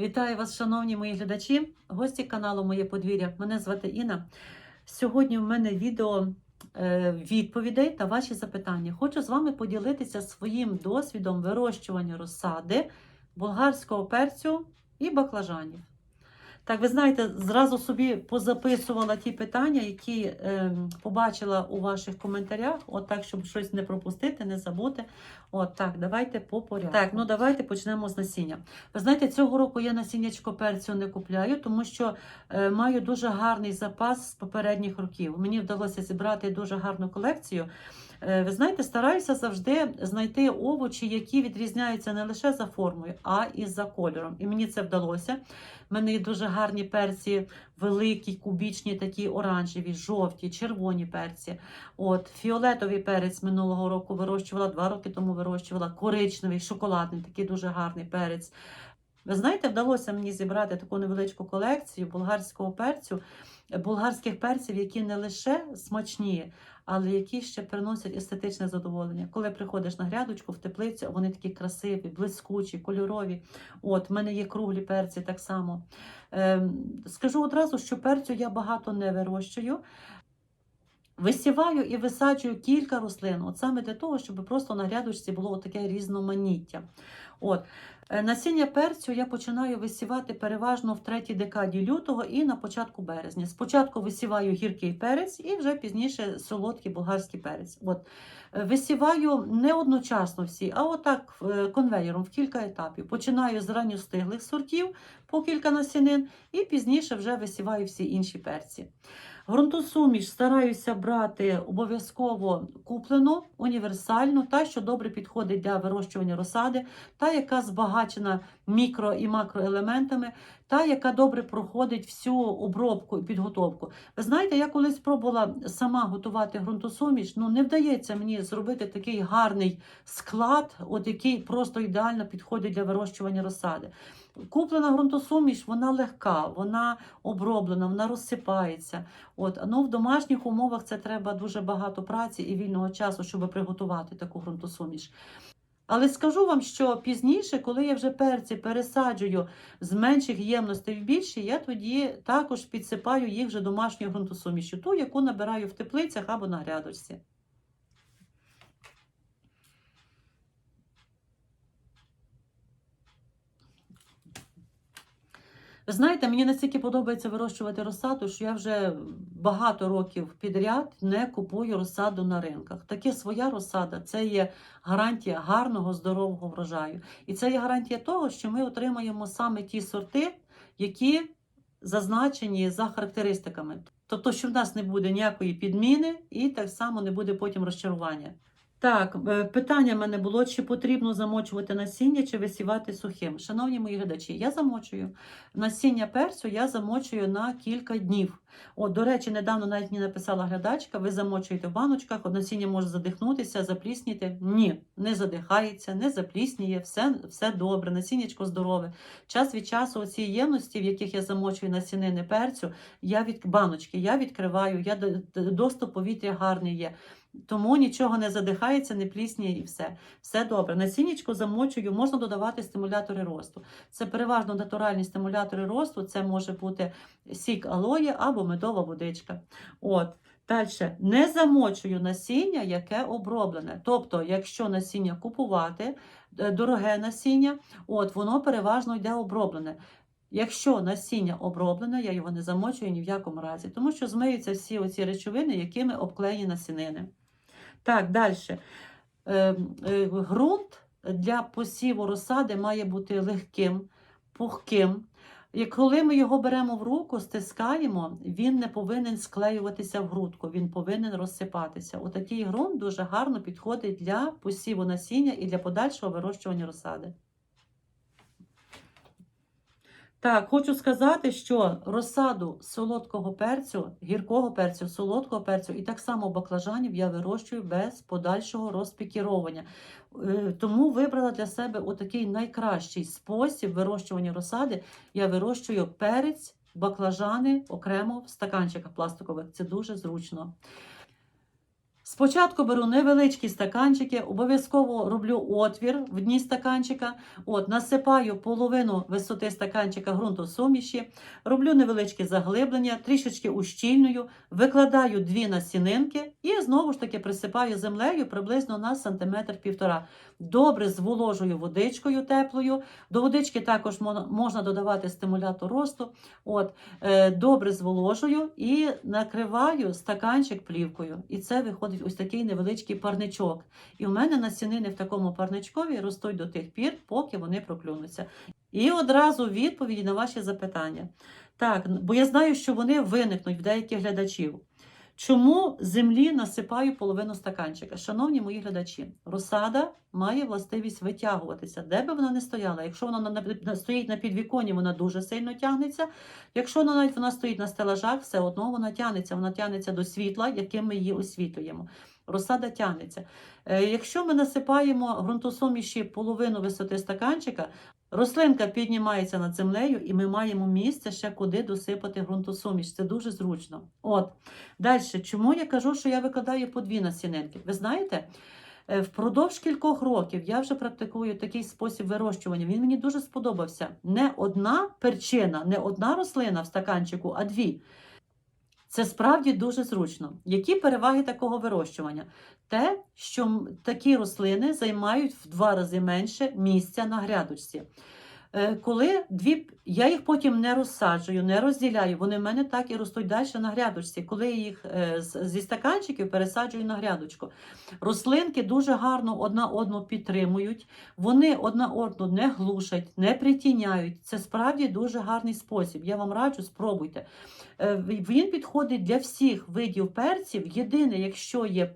Вітаю вас, шановні мої глядачі, гості каналу Моє подвір'я. Мене звати Інна. Сьогодні в мене відео е, відповідей та ваші запитання. Хочу з вами поділитися своїм досвідом вирощування розсади, болгарського перцю і баклажанів. Так, ви знаєте, зразу собі позаписувала ті питання, які е, побачила у ваших коментарях, от так, щоб щось не пропустити, не забути. От так, давайте по порядку. Так, ну давайте почнемо з насіння. Ви знаєте, цього року я насіннячко перцю не купляю, тому що е, маю дуже гарний запас з попередніх років. Мені вдалося зібрати дуже гарну колекцію. Е, ви знаєте, стараюся завжди знайти овочі, які відрізняються не лише за формою, а і за кольором. І мені це вдалося. У мене є дуже гарні перці, великі, кубічні, такі оранжеві, жовті, червоні перці. От фіолетовий перець минулого року вирощувала, два роки тому вирощувала, коричневий, шоколадний, такий дуже гарний перець. Ви знаєте, вдалося мені зібрати таку невеличку колекцію болгарського перцю, болгарських перців, які не лише смачні, але які ще приносять естетичне задоволення. Коли приходиш на грядочку в теплицю, вони такі красиві, блискучі, кольорові. От, в мене є круглі перці так само. Ем, скажу одразу, що перцю я багато не вирощую. Висіваю і висаджую кілька рослин, от саме для того, щоб просто на грядочці було таке різноманіття. От. Е, Насіння перцю я починаю висівати переважно в третій декаді лютого і на початку березня. Спочатку висіваю гіркий перець і вже пізніше солодкий болгарський перець. От. Е, Висіваю не одночасно всі, а отак е, конвеєром в кілька етапів. Починаю з ранньостиглих сортів по кілька насінин, і пізніше вже висіваю всі інші перці. Грунтосуміш стараюся брати обов'язково куплену, універсальну, та, що добре підходить для вирощування розсади, та, яка збагачена мікро і макроелементами, та, яка добре проходить всю обробку і підготовку. Ви знаєте, я колись пробувала сама готувати ґрунтосуміш, ну не вдається мені зробити такий гарний склад, от який просто ідеально підходить для вирощування розсади. Куплена ґрунтосуміш, вона легка, вона оброблена, вона розсипається. От, ну, в домашніх умовах це треба дуже багато праці і вільного часу, щоб приготувати таку ґрунтосуміш. Але скажу вам, що пізніше, коли я вже перці пересаджую з менших ємностей в більші, я тоді також підсипаю їх вже домашньою ґрунтосумішю, ту, яку набираю в теплицях або на грядочці. Ви знаєте, мені настільки подобається вирощувати розсаду, що я вже багато років підряд не купую розсаду на ринках. Таке своя розсада це є гарантія гарного, здорового врожаю. І це є гарантія того, що ми отримаємо саме ті сорти, які зазначені за характеристиками. Тобто, що в нас не буде ніякої підміни, і так само не буде потім розчарування. Так, е, питання в мене було, чи потрібно замочувати насіння, чи висівати сухим. Шановні мої глядачі, я замочую. Насіння перцю я замочую на кілька днів. От, до речі, недавно навіть мені написала глядачка, ви замочуєте в баночках, насіння може задихнутися, заплісніти. Ні, не задихається, не заплісніє, все, все добре, насіннячко здорове. Час від часу оці ємності, в яких я замочую насінини перцю, я від баночки, я відкриваю, я доступ повітря гарний є. Тому нічого не задихається, не плісніє і все. Все добре. Насіннячко замочую, можна додавати стимулятори росту. Це переважно натуральні стимулятори росту, це може бути сік алої або медова водичка. От. Далі не замочую насіння, яке оброблене. Тобто, якщо насіння купувати, е, дороге насіння, от воно переважно йде оброблене. Якщо насіння оброблене, я його не замочую ні в якому разі, тому що змиються всі оці речовини, якими обклеєні насінини. Так, далі. Е, е, Грунт для посіву розсади має бути легким, пухким. І коли ми його беремо в руку, стискаємо, він не повинен склеюватися в грудку, він повинен розсипатися. Отакий ґрунт дуже гарно підходить для посіву насіння і для подальшого вирощування розсади. Так, хочу сказати, що розсаду солодкого перцю, гіркого перцю, солодкого перцю і так само баклажанів я вирощую без подальшого розпікіровування. Е, Тому вибрала для себе отакий найкращий спосіб вирощування розсади. Я вирощую перець, баклажани окремо в стаканчиках пластикових. Це дуже зручно. Спочатку беру невеличкі стаканчики, обов'язково роблю отвір в дні стаканчика. От, насипаю половину висоти стаканчика ґрунту суміші, роблю невеличке заглиблення, трішечки ущільнюю, викладаю дві насінинки і знову ж таки присипаю землею приблизно на сантиметр півтора. Добре зволожую водичкою теплою. До водички також можна додавати стимулятор росту. От, е, добре зволожую і накриваю стаканчик плівкою. І це виходить ось такий невеличкий парничок. І в мене насінини в такому парничкові ростуть до тих пір, поки вони проклюнуться. І одразу відповіді на ваші запитання. Так, бо я знаю, що вони виникнуть в деяких глядачів. Чому землі насипаю половину стаканчика? Шановні мої глядачі, розсада має властивість витягуватися, де би вона не стояла. Якщо вона на, на- стоїть на підвіконі, вона дуже сильно тягнеться. Якщо вона навіть вона стоїть на стелажах, все одно вона тягнеться, вона тягнеться до світла, яким ми її освітлюємо. Розсада тягнеться. Е, Якщо ми насипаємо ґрунтосуміші половину висоти стаканчика, рослинка піднімається над землею, і ми маємо місце ще куди досипати ґрунтосуміш. Це дуже зручно. От далі, чому я кажу, що я викладаю по дві насінинки? Ви знаєте? е, Впродовж кількох років я вже практикую такий спосіб вирощування. Він мені дуже сподобався. Не одна перчина, не одна рослина в стаканчику, а дві. Це справді дуже зручно. Які переваги такого вирощування? Те, що такі рослини займають в два рази менше місця на грядочці. Е, Коли дві, я їх потім не розсаджую, не розділяю, вони в мене так і ростуть далі на грядочці. Коли я їх е, зі стаканчиків пересаджую на грядочку. Рослинки дуже гарно одна одну підтримують, вони одна одну не глушать, не притіняють. Це справді дуже гарний спосіб. Я вам раджу, спробуйте. Е, Він підходить для всіх видів перців. Єдине, якщо є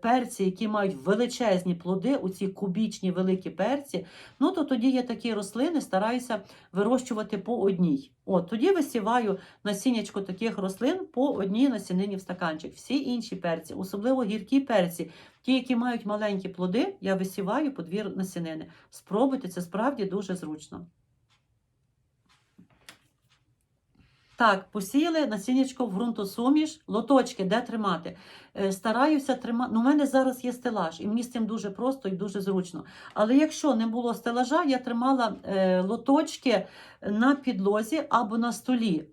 перці, які мають величезні плоди, оці кубічні великі перці, ну то тоді я такі рослини стараюся вирощувати по одній. От тоді висіваю насіннячко таких рослин по одній насінині в стаканчик. Всі інші перці, особливо гіркі перці, ті, які мають маленькі плоди, я висіваю по дві насінини. Спробуйте, це справді дуже зручно. Так, посіяли насіннячко в ґрунтосуміш, лоточки, де тримати. Е, Стараюся тримати. Ну, у мене зараз є стелаж, і мені з цим дуже просто і дуже зручно. Але якщо не було стелажа, я тримала е, лоточки на підлозі або на столі.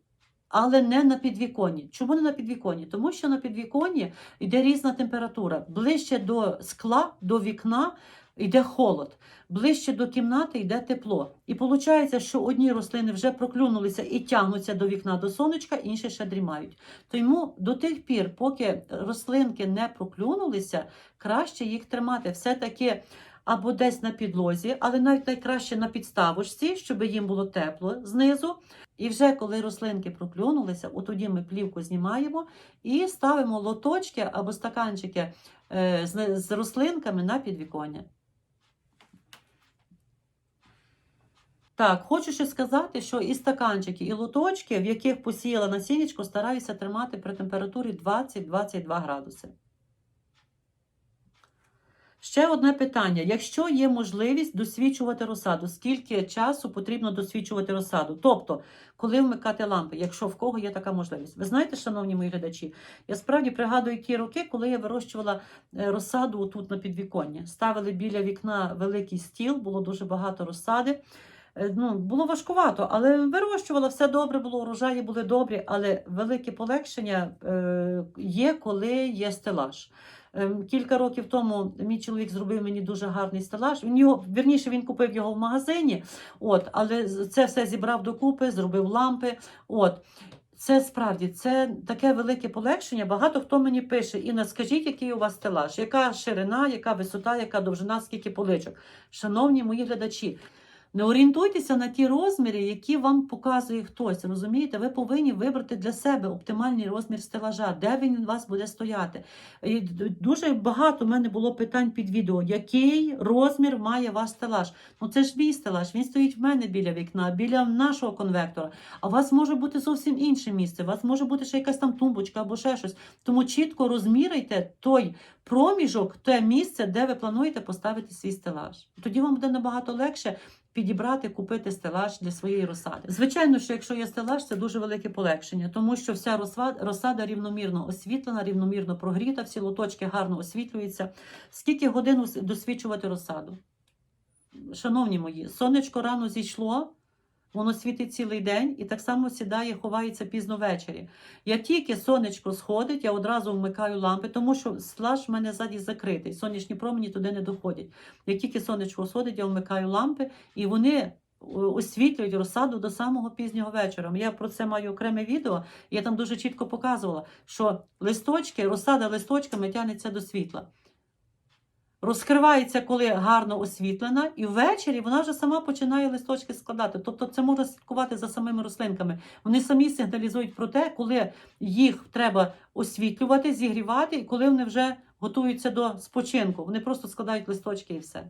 Але не на підвіконні. Чому не на підвіконні? Тому що на підвіконні йде різна температура. Ближче до скла, до вікна йде холод, ближче до кімнати йде тепло. І виходить, що одні рослини вже проклюнулися і тягнуться до вікна до сонечка, інші ще дрімають. Тому до тих пір, поки рослинки не проклюнулися, краще їх тримати. Все-таки або десь на підлозі, але навіть найкраще на підставочці, щоб їм було тепло знизу. І вже коли рослинки проклюнулися, от тоді ми плівку знімаємо і ставимо лоточки або стаканчики е, з, з рослинками на підвіконня. Так, хочу ще сказати, що і стаканчики, і лоточки, в яких посіяла насіннячко, стараюся тримати при температурі 20-22 градуси. Ще одне питання. Якщо є можливість досвідчувати розсаду, скільки часу потрібно досвідчувати розсаду? Тобто, коли вмикати лампи, якщо в кого є така можливість. Ви знаєте, шановні мої глядачі, я справді пригадую ті роки, коли я вирощувала е, розсаду тут на підвіконні. Ставили біля вікна великий стіл, було дуже багато розсади. Е, Ну, було важкувато, але вирощувала, все добре було, урожаї були добрі, але велике полегшення е, є, коли є стелаж. Ем, Кілька років тому мій чоловік зробив мені дуже гарний стелаж. Він його, вірніше, він купив його в магазині, от, але це все зібрав докупи, зробив лампи. От. Це справді це таке велике полегшення. Багато хто мені пише: Інна, скажіть, який у вас стелаж, яка ширина, яка висота, яка довжина, скільки поличок. Шановні мої глядачі, не орієнтуйтеся на ті розміри, які вам показує хтось. Розумієте, ви повинні вибрати для себе оптимальний розмір стелажа, де він у вас буде стояти. І дуже багато в мене було питань під відео, який розмір має ваш стелаж. Ну це ж мій стелаж, він стоїть в мене біля вікна, біля нашого конвектора. А у вас може бути зовсім інше місце, у вас може бути ще якась там тумбочка або ще щось. Тому чітко розміряйте той проміжок, те місце, де ви плануєте поставити свій стелаж. Тоді вам буде набагато легше підібрати, купити стелаж для своєї розсади. Звичайно, що якщо є стелаж, це дуже велике полегшення, тому що вся розсада, рівномірно освітлена, рівномірно прогріта, всі лоточки гарно освітлюються. Скільки годин досвідчувати розсаду? Шановні мої, сонечко рано зійшло. Воно світить цілий день і так само сідає, ховається пізно ввечері. Як тільки сонечко сходить, я одразу вмикаю лампи, тому що слаж в мене ззаді закритий. Сонячні промені туди не доходять. Як тільки сонечко сходить, я вмикаю лампи, і вони е, освітлюють розсаду до самого пізнього вечора. Я про це маю окреме відео. Я там дуже чітко показувала, що листочки, розсада листочками тягнеться до світла. Розкривається, коли гарно освітлена, і ввечері вона вже сама починає листочки складати. Тобто це можна слідкувати за самими рослинками. Вони самі сигналізують про те, коли їх треба освітлювати, зігрівати, і коли вони вже готуються до спочинку. Вони просто складають листочки і все.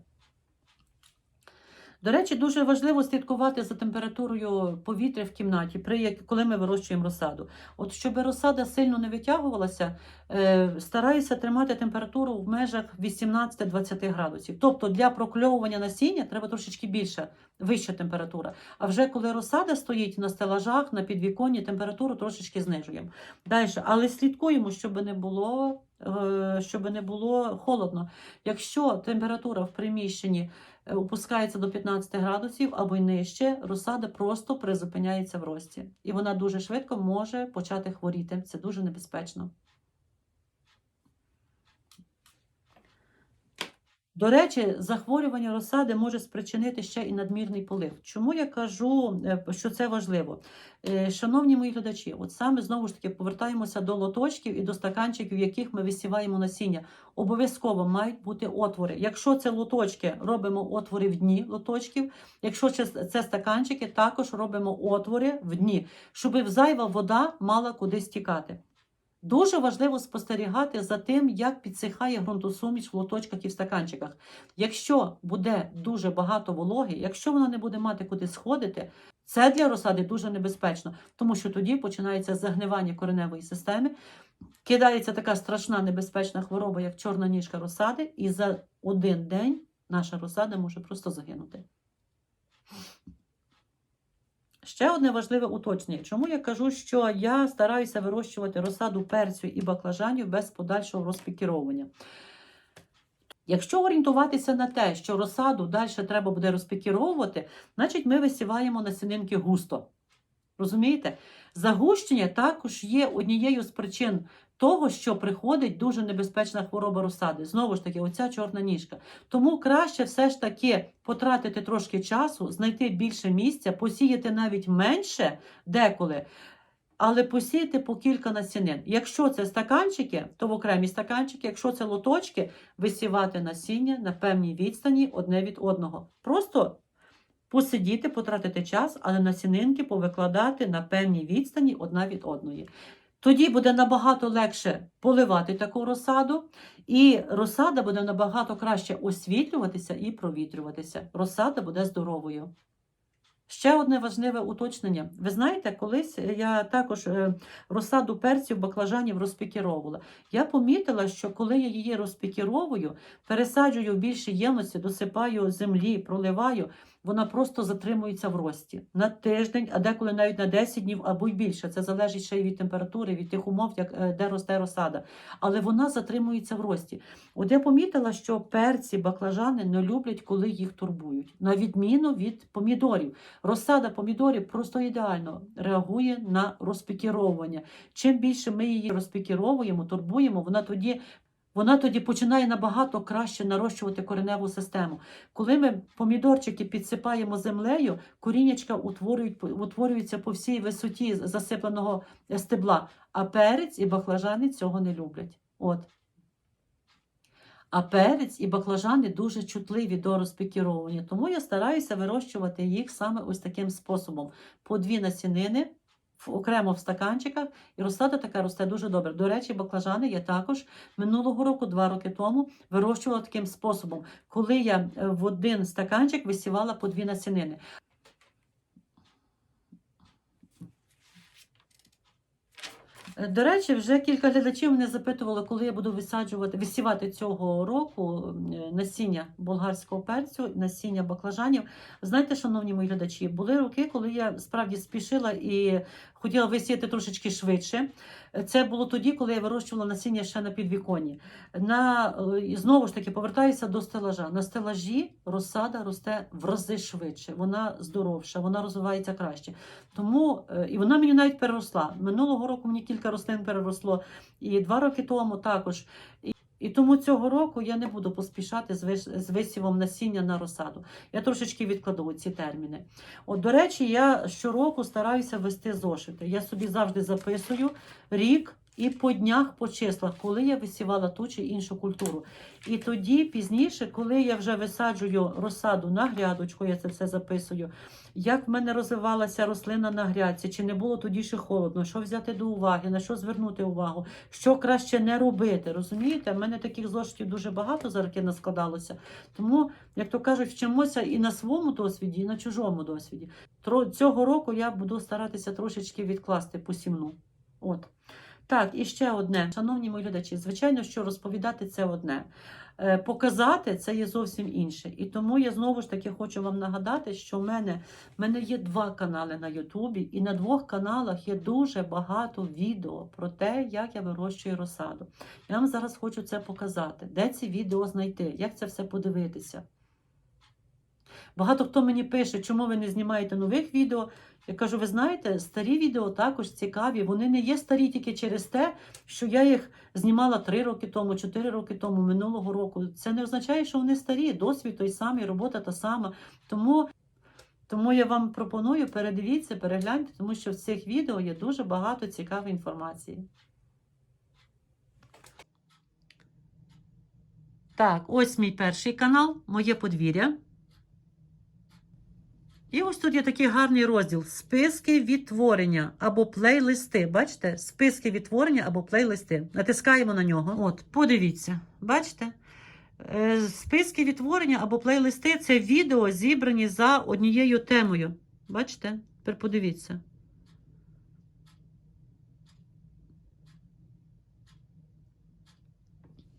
До речі, дуже важливо слідкувати за температурою повітря в кімнаті, при коли ми вирощуємо розсаду. От щоб розсада сильно не витягувалася, е, стараюся тримати температуру в межах 18-20 градусів. Тобто для прокльовування насіння треба трошечки більша, вища температура. А вже коли розсада стоїть на стелажах, на підвіконні, температуру трошечки знижуємо. Далі, але слідкуємо, щоб не було. е, Щоб не було холодно. Якщо температура в приміщенні опускається до 15 градусів або й нижче, розсада просто призупиняється в рості. І вона дуже швидко може почати хворіти. Це дуже небезпечно. До речі, захворювання розсади може спричинити ще і надмірний полив. Чому я кажу, е, що це важливо? Е, Шановні мої глядачі, от саме знову ж таки повертаємося до лоточків і до стаканчиків, в яких ми висіваємо насіння. Обов'язково мають бути отвори. Якщо це лоточки, робимо отвори в дні лоточків. Якщо це стаканчики, також робимо отвори в дні, щоб зайва вода мала куди стікати. Дуже важливо спостерігати за тим, як підсихає ґрунтосуміш в лоточках і в стаканчиках. Якщо буде дуже багато вологи, якщо вона не буде мати куди сходити, це для розсади дуже небезпечно, тому що тоді починається загнивання кореневої системи, кидається така страшна небезпечна хвороба, як чорна ніжка розсади, і за один день наша розсада може просто загинути. Ще одне важливе уточнення. Чому я кажу, що я стараюся вирощувати розсаду перцю і баклажанів без подальшого розпікіровування. Якщо орієнтуватися на те, що розсаду далі треба буде розпікіровувати, значить ми висіваємо насінинки густо. Розумієте? Загущення також є однією з причин того, що приходить дуже небезпечна хвороба розсади. Знову ж таки, оця чорна ніжка. Тому краще все ж таки потратити трошки часу, знайти більше місця, посіяти навіть менше деколи. Але посіяти по кілька насінин. Якщо це стаканчики, то в окремі стаканчики, якщо це лоточки, висівати насіння на певній відстані одне від одного. Просто посидіти, потратити час, але насінинки повикладати на певній відстані одна від одної. Тоді буде набагато легше поливати таку розсаду, і розсада буде набагато краще освітлюватися і провітрюватися. Розсада буде здоровою. Ще одне важливе уточнення. Ви знаєте, колись я також е, розсаду перців, баклажанів розпікіровувала. Я помітила, що коли я її розпікіровую, пересаджую в більші ємності, досипаю землі, проливаю, вона просто затримується в рості на тиждень, а деколи навіть на 10 днів або й більше. Це залежить ще й від температури, від тих умов, як, е, де росте розсада. Але вона затримується в рості. От я помітила, що перці, баклажани не люблять, коли їх турбують, на відміну від помідорів. Розсада помідорів просто ідеально реагує на розпікіровування. Чим більше ми її розпікіровуємо, турбуємо, вона тоді. Вона тоді починає набагато краще нарощувати кореневу систему. Коли ми помідорчики підсипаємо землею, коріннячка утворюють, утворюються по всій висоті засипаного стебла, а перець і баклажани цього не люблять. От. А перець і баклажани дуже чутливі до розпікіровування, тому я стараюся вирощувати їх саме ось таким способом. По дві насінини окремо в стаканчиках, і розсада така росте дуже добре. До речі, баклажани я також минулого року, два роки тому, вирощувала таким способом, коли я е, в один стаканчик висівала по дві насінини. До речі, вже кілька глядачів мене запитували, коли я буду висаджувати, висівати цього року е, насіння болгарського перцю, насіння баклажанів. Знаєте, шановні мої глядачі, були роки, коли я справді спішила і хотіла висіяти трошечки швидше. Це було тоді, коли я вирощувала насіння ще на підвіконні. На, е, знову ж таки повертаюся до стелажа. На стелажі розсада росте в рази швидше, вона здоровша, вона розвивається краще. Тому е, і вона мені навіть переросла. Минулого року мені кілька рослин переросло, і два роки тому також. І, тому цього року я не буду поспішати з висівом насіння на розсаду. Я трошечки відкладу ці терміни. От, до речі, я щороку стараюся вести зошити. Я собі завжди записую рік і по днях, по числах, коли я висівала ту чи іншу культуру. І тоді пізніше, коли я вже висаджую розсаду на грядочку, я це все записую. Як в мене розвивалася рослина на грядці, чи не було тоді ще холодно, що взяти до уваги, на що звернути увагу, що краще не робити. Розумієте? В мене таких зошитів дуже багато за роки наскладалося. Тому, як то кажуть, вчимося і на своєму досвіді, і на чужому досвіді. Цього року я буду старатися трошечки відкласти посівну. От. Так, і ще одне. Шановні мої глядачі, звичайно, що розповідати це одне. Е, Показати це є зовсім інше. І тому я знову ж таки хочу вам нагадати, що в мене, в мене є два канали на Ютубі, і на двох каналах є дуже багато відео про те, як я вирощую розсаду. Я вам зараз хочу це показати. Де ці відео знайти? Як це все подивитися? Багато хто мені пише, чому ви не знімаєте нових відео. Я кажу, ви знаєте, старі відео також цікаві. Вони не є старі тільки через те, що я їх знімала 3 роки тому, 4 роки тому, минулого року. Це не означає, що вони старі. Досвід той самий, робота та сама. Тому, тому я вам пропоную передивіться, перегляньте, тому що в цих відео є дуже багато цікавої інформації. Так, ось мій перший канал, моє подвір'я. І ось тут є такий гарний розділ: списки відтворення або плейлисти. Бачите? Списки відтворення або плейлисти. Натискаємо на нього. От, подивіться, бачите? Е, Списки відтворення або плейлисти це відео зібрані за однією темою. Бачите? Тепер подивіться.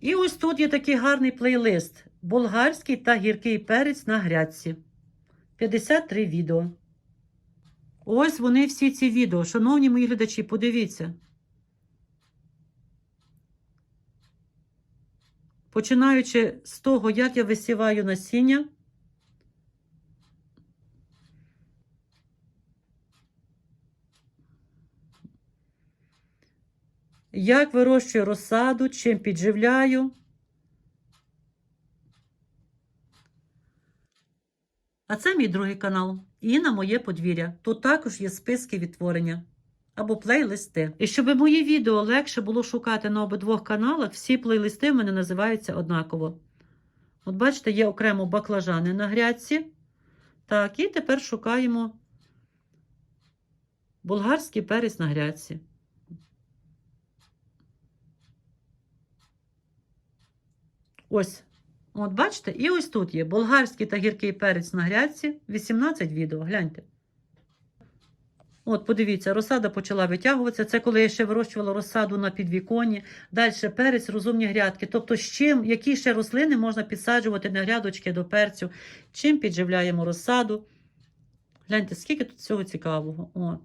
І ось тут є такий гарний плейлист: болгарський та гіркий перець на грядці. 53 відео. Ось вони всі ці відео. Шановні мої глядачі, подивіться. Починаючи з того, як я висіваю насіння. Як вирощую розсаду, чим підживляю. А це мій другий канал. І на моє подвір'я. Тут також є списки відтворення або плейлисти. І щоб мої відео легше було шукати на обидвох каналах, всі плейлисти в мене називаються однаково. От бачите, є окремо баклажани на грядці. Так, і тепер шукаємо болгарський перець на грядці. Ось. От бачите, і ось тут є болгарський та гіркий перець на грядці. 18 відео. Гляньте. От, подивіться, розсада почала витягуватися. Це коли я ще вирощувала розсаду на підвіконні. Далі перець, розумні грядки. Тобто, з чим, які ще рослини можна підсаджувати на грядочки до перцю, чим підживляємо розсаду. Гляньте, скільки тут всього цікавого. От.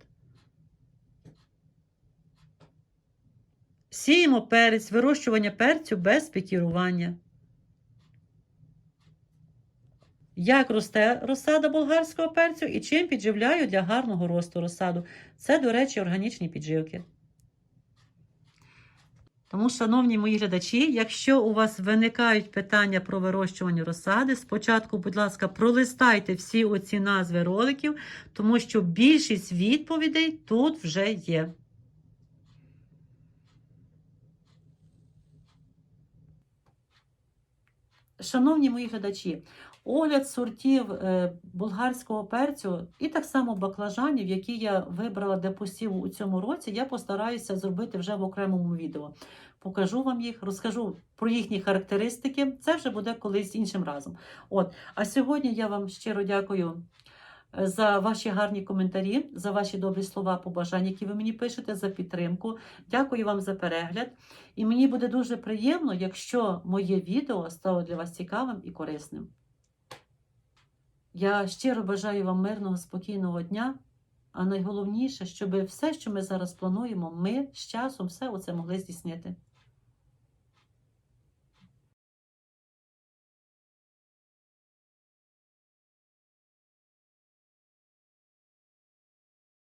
Сіємо перець, вирощування перцю без пікірування. Як росте розсада болгарського перцю і чим підживляю для гарного росту розсаду. Це, до речі, органічні підживки. Тому, шановні мої глядачі, якщо у вас виникають питання про вирощування розсади, спочатку, будь ласка, пролистайте всі оці назви роликів, тому що більшість відповідей тут вже є. Шановні мої глядачі, огляд сортів е, болгарського перцю і так само баклажанів, які я вибрала для посіву у цьому році, я постараюся зробити вже в окремому відео. Покажу вам їх, розкажу про їхні характеристики. Це вже буде колись іншим разом. От, а сьогодні я вам щиро дякую е, за ваші гарні коментарі, за ваші добрі слова, побажання, які ви мені пишете, за підтримку. Дякую вам за перегляд. І мені буде дуже приємно, якщо моє відео стало для вас цікавим і корисним. Я щиро бажаю вам мирного, спокійного дня. А найголовніше, щоб все, що ми зараз плануємо, ми з часом все оце могли здійснити.